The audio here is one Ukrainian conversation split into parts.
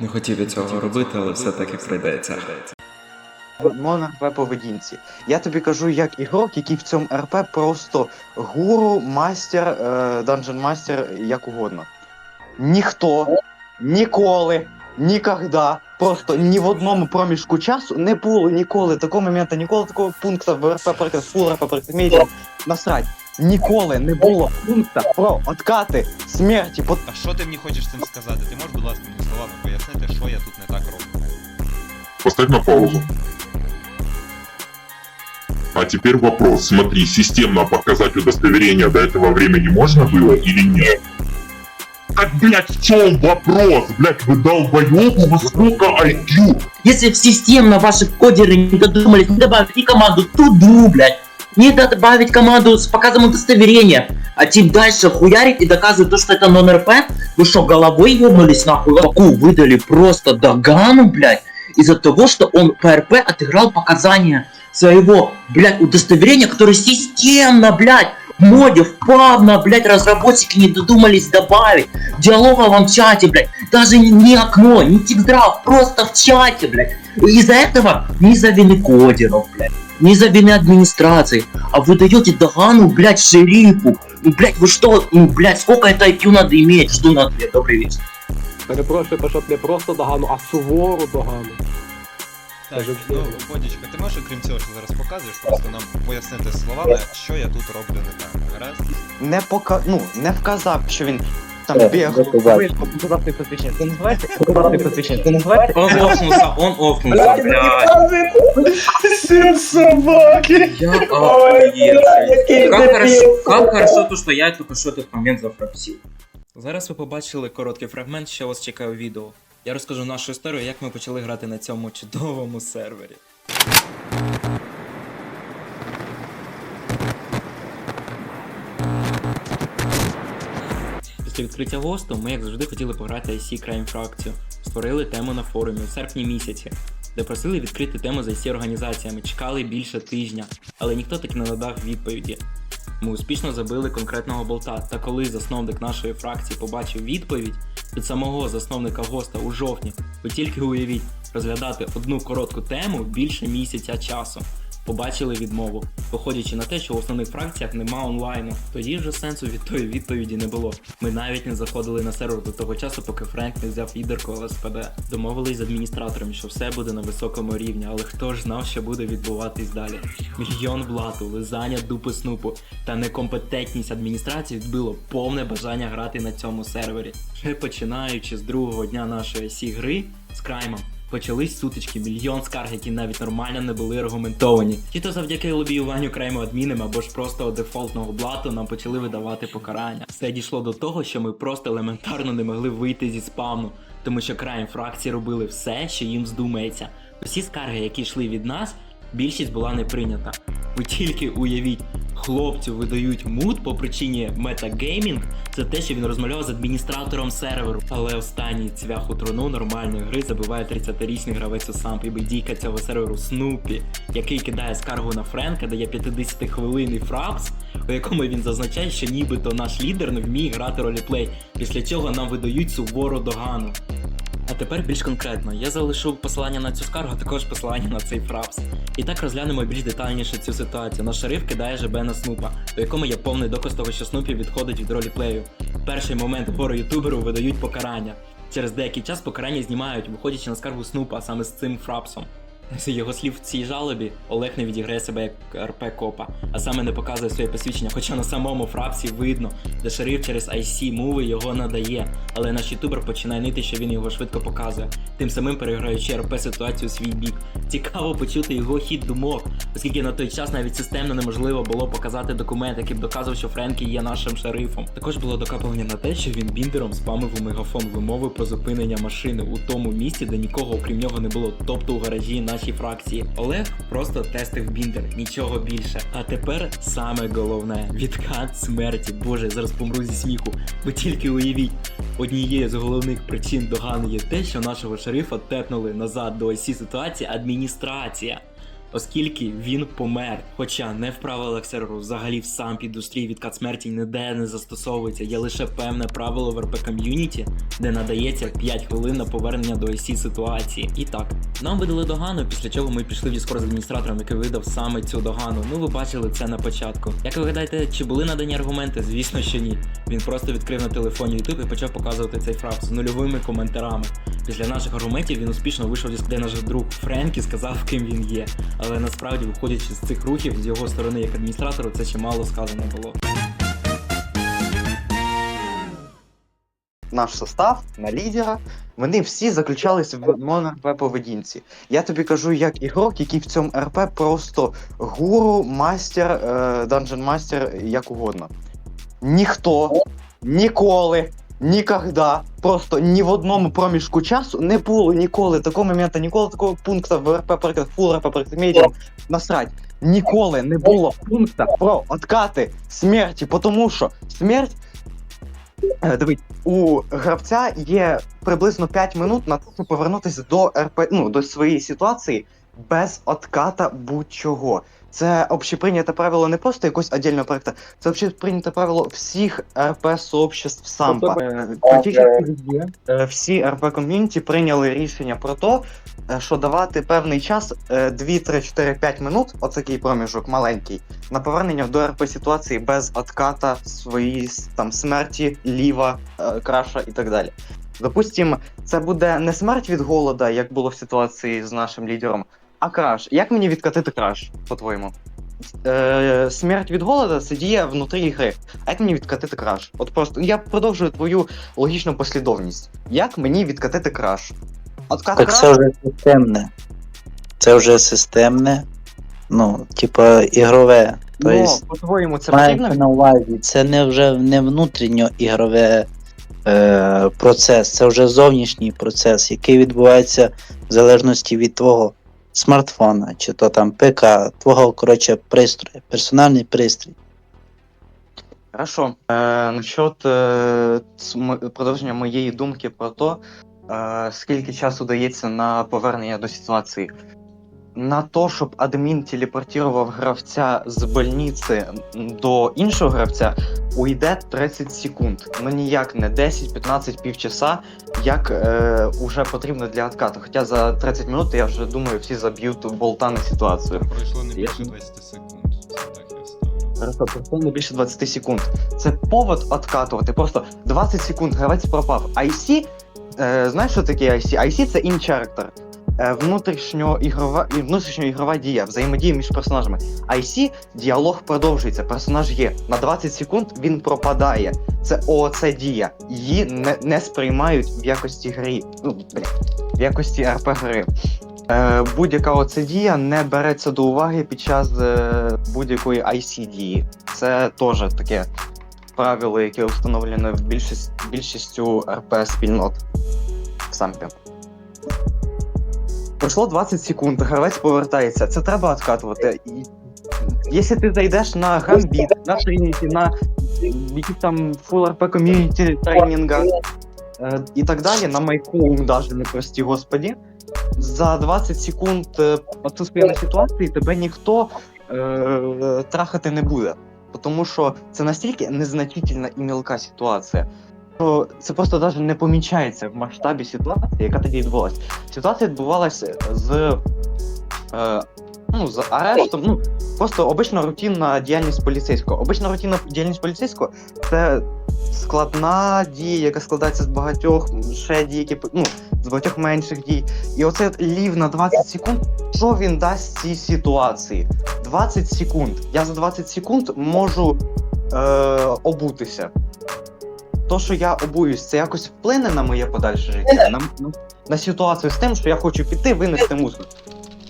Не хотів я цього робити, але все-таки прийдеться. Мон-РП поведінці. Я тобі кажу, як ігрок, який в цьому РП просто гуру, мастер, данжен мастер, як угодно. Ніхто ніколи, нікогда, просто ні в одному проміжку часу не було ніколи такого моменту, ніколи такого пункту в РП приклад, фул РП приклад, насрать. Ніколи не було пункта про откати смерті, А що ти мені хочеш цим сказати? Ти можеш, будь ласка, мені словами пояснити, що я тут не так роблю? Поставь на паузу. А теперь вопрос. Смотри, системно показать удостоверение до этого времени можно было или нет? Так, блядь, в чем вопрос? Блядь, вы долбоёбы, вы сколько IQ? Если в системно ваши кодеры не додумались не добавить и команду туду, блядь, не добавить команду с показом удостоверения, а тем дальше хуярить и доказывать то, что это нон-РП, вы что, головой ебнулись нахуй? Баку выдали просто догану, блядь, из-за того, что он по РП отыграл показания своего, блядь, удостоверения, которое системно, блядь, в моде впавно, блядь, разработчики не додумались добавить. В диалоговом чате, блядь, даже не, окно, не тикдрав, просто в чате, блядь. Из-за этого не за вины кодеров, блядь, не за вины администрации, а вы даете догану, блядь, шерифу. Ну, блядь, вы что, ну, блядь, сколько это IQ надо иметь? Жду на ответ, добрый вечер. Перепрошую, Пашот, не просто догану, а сувору догану. Так, Кажу, ну, всі. Бодічка, ти можеш, крім цього, що зараз показуєш, просто нам пояснити словами, що я тут роблю не так. Гаразд? не пока... ну, не вказав, що він там Е, не посвідчення. Це називається показав не посвідчення. Це називається Он офнулся, он офнулся, блядь. Сын собаки! Я охуевший. Как хорошо, то, что я только что этот момент зафрапсил. Зараз ви побачили короткий фрагмент, що вас чекає у відео. Я розкажу нашу історію, як ми почали грати на цьому чудовому сервері. Після відкриття госту ми, як завжди, хотіли пограти IC Crime фракцію. Створили тему на форумі у серпні місяці, де просили відкрити тему з IC організаціями, чекали більше тижня, але ніхто таки не надав відповіді. Ми успішно забили конкретного болта, та коли засновник нашої фракції побачив відповідь від самого засновника госта у жовтні, ви тільки уявіть, розглядати одну коротку тему більше місяця часу. Побачили відмову, виходячи на те, що в основних фракціях нема онлайну. Тоді вже сенсу від тої відповіді не було. Ми навіть не заходили на сервер до того часу, поки Френк не взяв лідерку ЛСПД. Домовились з адміністраторами, що все буде на високому рівні, але хто ж знав, що буде відбуватись далі? Мільйон блату, лизання дупи снупу та некомпетентність адміністрації відбило повне бажання грати на цьому сервері. Вже починаючи з другого дня нашої сі гри з краймом. Почались сутички, мільйон скарг, які навіть нормально не були аргументовані. Чи то завдяки лобіюванню крайму адмінам, або ж просто дефолтного блату нам почали видавати покарання. Все дійшло до того, що ми просто елементарно не могли вийти зі спавну, тому що крайм фракції робили все, що їм здумається. Усі скарги, які йшли від нас, більшість була не прийнята. Ви тільки уявіть, хлопцю видають мут по причині метагеймінг за те, що він розмовляв з адміністратором серверу. Але останній цвях у трону нормальної гри забиває 30-річний гравець у самп і бедійка цього серверу Снупі, який кидає скаргу на Френка, дає 50 хвилинний фрапс, у якому він зазначає, що нібито наш лідер не вміє грати роліплей, після чого нам видають сувору догану. А тепер більш конкретно, я залишу посилання на цю скаргу, а також посилання на цей фрапс. І так розглянемо більш детальніше цю ситуацію. Наш шериф кидає ЖБ на Снупа, у якому є повний доказ того, що Снупі відходить від роліплею. плею. перший момент гору ютуберу видають покарання. Через деякий час покарання знімають, виходячи на скаргу Снупа саме з цим фрапсом. З його слів в цій жалобі Олег не відіграє себе як РП Копа, а саме не показує своє посвідчення, хоча на самому фрапсі видно, де шериф через IC мови його надає, але наш ютубер починає нити, що він його швидко показує, тим самим переграючи РП ситуацію у свій бік. Цікаво почути його хід думок, оскільки на той час навіть системно неможливо було показати документ, який б доказував, що Френкі є нашим шерифом. Також було докапування на те, що він біндером спамив у мегафон вимови про зупинення машини у тому місці, де нікого окрім нього не було, тобто у гаражі нашій фракції. Олег просто тестив біндер, нічого більше. А тепер саме головне відкат смерті. Боже, зараз помру зі сміху. Ви тільки уявіть, однією з головних причин догани є те, що нашого шерифа тепнули назад до осі ситуації адміністрація. Оскільки він помер. Хоча не в правилах серверу, взагалі в сам індустрії відкат смерті ніде не застосовується. Є лише певне правило в РП ком'юніті, де надається 5 хвилин на повернення до IC ситуації. І так, нам видали догану, після чого ми пішли в Discord з адміністратором, який видав саме цю догану. Ну ви бачили це на початку. Як ви гадаєте, чи були надані аргументи? Звісно, що ні. Він просто відкрив на телефоні YouTube і почав показувати цей фраг з нульовими коментарами. Після наших аргументів він успішно вийшов де наш друг Френк і сказав, ким він є. Але насправді, виходячи з цих рухів, з його сторони як адміністратору, це чимало сказано було. Наш состав на лідера, вони всі заключались в моно-РП поведінці. Я тобі кажу, як ігрок, який в цьому РП просто гуру, мастер, данжен мастер, як угодно. Ніхто ніколи, нікогда, просто ні в одному проміжку часу не було ніколи такого моменту, ніколи такого пункту в РП, наприклад, фул РП, медіум, насрать. Ніколи не було пункту про откати смерті, тому що смерть. Е, Дивись, у гравця є приблизно 5 минут на те, щоб повернутися до РП, ну, до своєї ситуації без отката будь-чого. Це общеприйняте правило не просто якогось отдельного проекту, це общеприйняте правило всіх РП сообществ сампа. Е, е, всі РП ком'юніті прийняли рішення про те, е, що давати певний час е, 2, 3, 4, 5 минут, оцякий проміжок маленький, на повернення до РП ситуації без отката своїй там смерті, ліва, краша і так далі. Допустим, це буде не смерть від голода, як було в ситуації з нашим лідером, а краш. Як мені відкатити краш, по-твоєму? Е, смерть від голода це діє внутрі гри. А як мені відкатити краш? От просто я продовжую твою логічну послідовність. Як мені відкатити краш? Откат Так краш? це вже системне. Це вже системне. Ну, типа ігрове. Ну, по-твоєму, це потрібно? на увазі, це не вже не внутрішньо ігрове е, процес, це вже зовнішній процес, який відбувається в залежності від твого смартфона, чи то там ПК, твого, коротше, пристрою, персональний пристрій. Хорошо. Е, насчет е, продовження моєї думки про те, скільки часу дається на повернення до ситуації. На то, щоб адмін телепортував гравця з больниці до іншого гравця, уйде 30 секунд. Ну ніяк не 10, 15, півчаса, як е, уже потрібно для откату. Хоча за 30 минут я вже думаю, всі заб'ють болта на ситуацію. Пройшло не більше ж- 20 секунд. Просто пройшло не більше 20 секунд. Це повод откатувати. Просто 20 секунд гравець пропав. IC, е, знаєш, що таке IC? IC це. Е, внутрішньоігрова, і внутрішньоігрова дія, взаємодія між персонажами. IC діалог продовжується, персонаж є. На 20 секунд він пропадає. Це ООЦ дія. Її не, не сприймають в якості гри. Ну, в якості РП гри. Е, будь-яка оце дія не береться до уваги під час е, будь-якої IC дії. Це теж таке правило, яке встановлене більшість, більшістю РП спільнот в сампі. Пройшло 20 секунд, гравець повертається. Це треба откатувати. І Якщо ти зайдеш на гамбіт, на Trinity, на якісь там Full RP ком'юніті тренінгах е, і так далі, на майкоум даже не прості господі, за 20 секунд е, отсутствия ситуації тебе ніхто е, трахати не буде. Тому що це настільки незначительна і мілка ситуація. Що це просто навіть не помічається в масштабі ситуації, яка тоді відбулася. Ситуація відбувалася з, е, ну, з арештом. Ну, просто обична рутинна діяльність поліцейського. Обична рутинна діяльність поліцейського це складна дія, яка складається з багатьох ще дій, які ну, з багатьох менших дій. І оце лів на 20 секунд. Що він дасть цій ситуації? 20 секунд. Я за 20 секунд можу е, обутися. То, що я обуюсь, це якось вплине на моє подальше життя, на, на, на ситуацію з тим, що я хочу піти, винести мусор.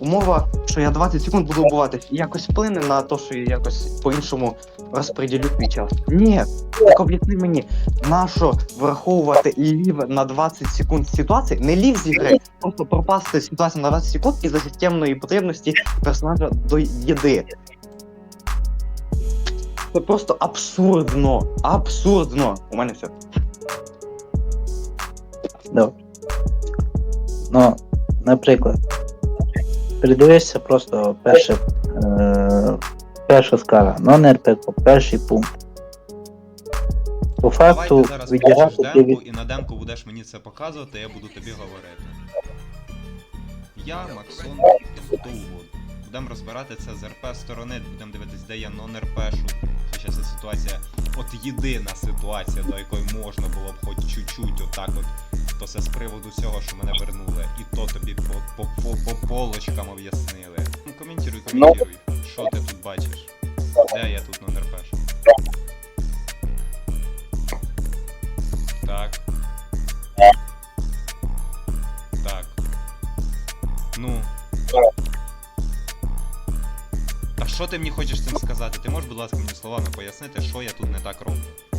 Умова, що я 20 секунд буду обуватись, і якось вплине на те, що я якось по-іншому розподілю твій час. Ні, так об'ясни мені, нащо враховувати лів на 20 секунд ситуації, не лів гри, просто пропасти ситуацію на 20 секунд із-за системної потребності персонажа до їди. Це просто абсурдно. Абсурдно. У мене все. Добре. Ну, наприклад, Придивишся просто перше, е, перша скара. Non-РП, перший пункт. По Давай ти зараз відіграти ти демку від... і на демку будеш мені це показувати, я буду тобі говорити. Я, Максон, хто угодно. Будемо розбирати це з РП сторони, будемо дивитись, де я нон-РПшу. Хоча ця ситуація, от єдина ситуація, до якої можна було б хоч чуть-чуть отак от, то це з приводу цього, що мене вернули. І то тобі по, по, по, по полочкам об'яснили. Ну, коментуй, коментуй. Що ти тут бачиш? Де я тут Та що ти мені хочеш цим сказати? Ти можеш, будь ласка, мені словами пояснити, що я тут не так роблю?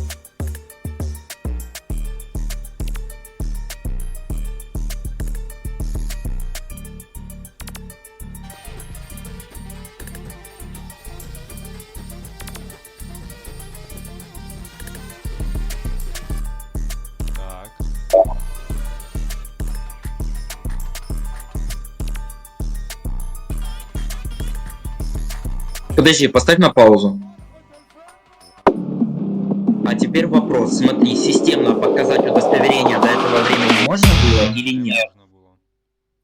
Подожди, поставь на паузу. А теперь вопрос. Смотри, системно показать удостоверение до этого времени можно было или нет?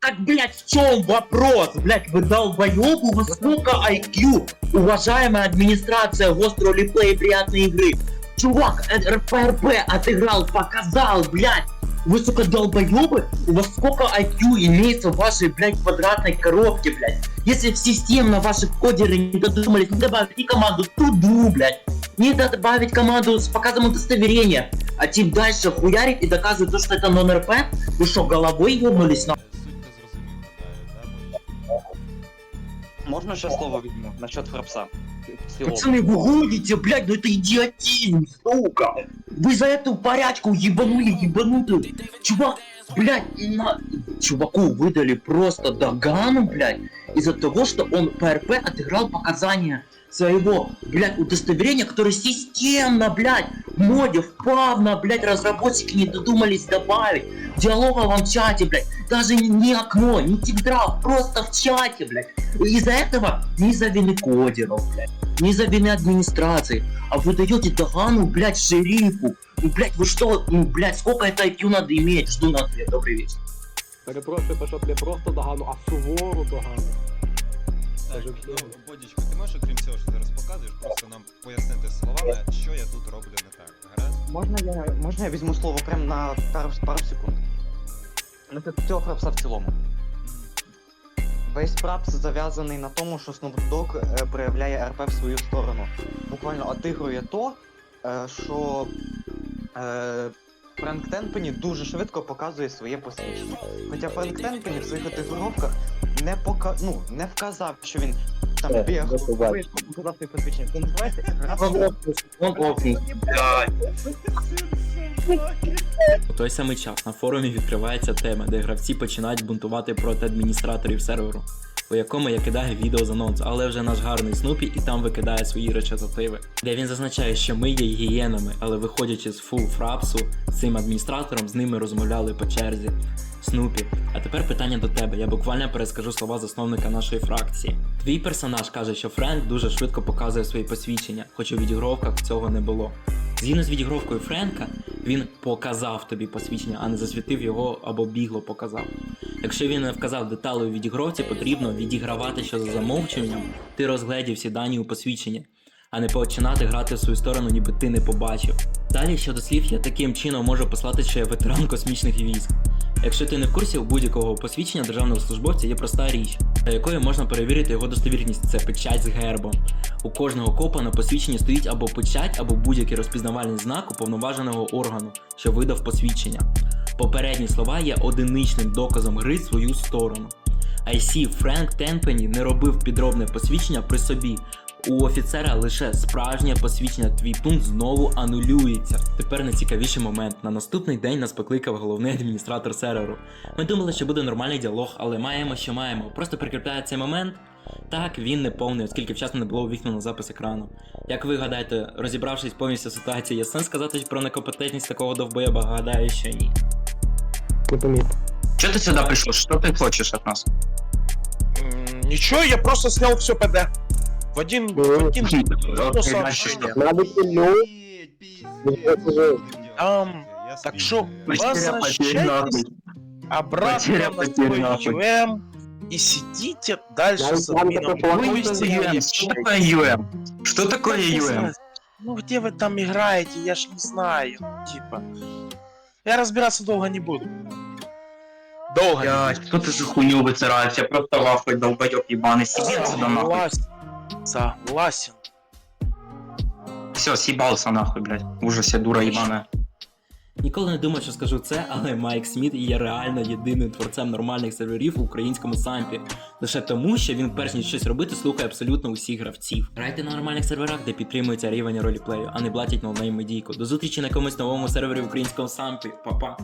Так, блядь, в чем вопрос? Блядь, вы долбоёбы, у вас сколько IQ? Уважаемая администрация гостро реплей приятной игры. Чувак, РПРП отыграл, показал, блядь. Вы, сука, долбоёбы? У вас сколько IQ имеется в вашей, блядь, квадратной коробке, блядь? Если системно ваши кодеры не додумались, не добавить и команду туду, блядь. Не добавить команду с показом удостоверения. А тип дальше хуярит и доказывает то, что это нон-РП? Вы что, головой ёбнулись на... да? Можна ще слово візьму насчет фрапса? В цілому. Пацаны, вы гоните, блядь, ну это идиотизм, сука! Вы за эту порядку ебанули, ебанутую! Чувак, блядь, на... Чуваку выдали просто догану, блядь, из-за того, что он по РП отыграл показания своего, блядь, удостоверения, которое системно, блядь, в моде вправно, блядь, разработчики не додумались добавить. В диалоговом чате, блядь, даже не, окно, не тигдрав, просто в чате, блядь. Из-за этого не за вины кодеров, блядь не за вины администрации, а вы даете догану, блядь, шерифу. Ну, блядь, вы что, ну, блядь, сколько это IQ надо иметь? Жду на ответ, добрый вечер. Перепрошую, Пашот, не просто догану, а сувору догану. Так, Кажу, ну, всього. Бодічко, ти можеш, окрім цього, що зараз показуєш, просто нам пояснити словами, що я тут роблю не так, гаразд? Можна я, можна я візьму слово прям на пару, пару секунд? Насчет цього фрапса в цілому. Весь фрапс зав'язаний на тому, що Snoop Dogg е, проявляє РП в свою сторону. Буквально отигрує то, е, що е, Френк Темпені дуже швидко показує своє посвідчення. Хоча Френк Темпені в своїх отигровках не пока... ну, не вказав, що він там Е, побачення. показав своє посвідчення. Це називається гра У той самий час на форумі відкривається тема, де гравці починають бунтувати проти адміністраторів серверу, у якому я кидаю відео з анонс, але вже наш гарний Снупі і там викидає свої речитативи, де він зазначає, що ми є гієнами, але виходячи з фул фрапсу, з цим адміністратором з ними розмовляли по черзі. Снупі, а тепер питання до тебе. Я буквально перескажу слова засновника нашої фракції. Твій персонаж каже, що Френк дуже швидко показує свої посвідчення, хоч у відігровках цього не було. Згідно з відігровкою Френка, він показав тобі посвідчення, а не засвітив його або бігло показав. Якщо він не вказав деталі у відігровці, потрібно відігравати, що за замовчуванням ти розгледів всі дані у посвідченні, а не починати грати в свою сторону, ніби ти не побачив. Далі щодо слів, я таким чином можу послати, що я ветеран космічних військ. Якщо ти не в курсі, у будь-якого посвідчення державного службовця є проста річ, за якою можна перевірити його достовірність. Це печать з гербом. У кожного копа на посвідченні стоїть або печать, або будь-який розпізнавальний знак уповноваженого органу, що видав посвідчення. Попередні слова є одиничним доказом гри свою сторону. IC Френк Темпені не робив підробне посвідчення при собі. У офіцера лише справжнє посвідчення. Твій пункт знову анулюється. Тепер найцікавіший момент. На наступний день нас покликав головний адміністратор серверу. Ми думали, що буде нормальний діалог, але маємо, що маємо. Просто прикріпляє цей момент. Так, він не повний, оскільки вчасно не було увімкнено запис екрану. Як ви гадаєте, розібравшись повністю в ситуації, є сенс сказати про некомпетентність такого довбоєба? Гадаю, що ні. Что ты сюда пришел? Что ты хочешь от нас? М, Ничего, я просто снял все ПД. В один, в один, в одно сообщение. Надо кину. Пиздец, пиздец. Ам, Так что, Потеря, потеря, возвращайтесь нахуй. обратно Потеря, на потеря, свой нахуй. UM и сидите дальше Я за вам админом. такой план Ой, сделал. я- Что такое UM? Что такое UM? Ну где вы там играете, я ж не знаю. Типа. Я разбираться долго не буду. Долго Блядь, кто ты за хуйню вытираешься? Просто лахуй, долбоёб ебаный. Сиди отсюда нахуй. Согласен. Все, съебался нахуй, блядь. В ужасе, дура ебаная. Ніколи не думав, що скажу це, але Майк Сміт є реально єдиним творцем нормальних серверів в українському сампі. Лише тому, що він, перш ніж щось робити, слухає абсолютно усіх гравців. Грайте на нормальних серверах, де підтримується рівень роліплею, а не блатять ноунейм медійку. До зустрічі на якомусь новому сервері в українському сампі. Па-па.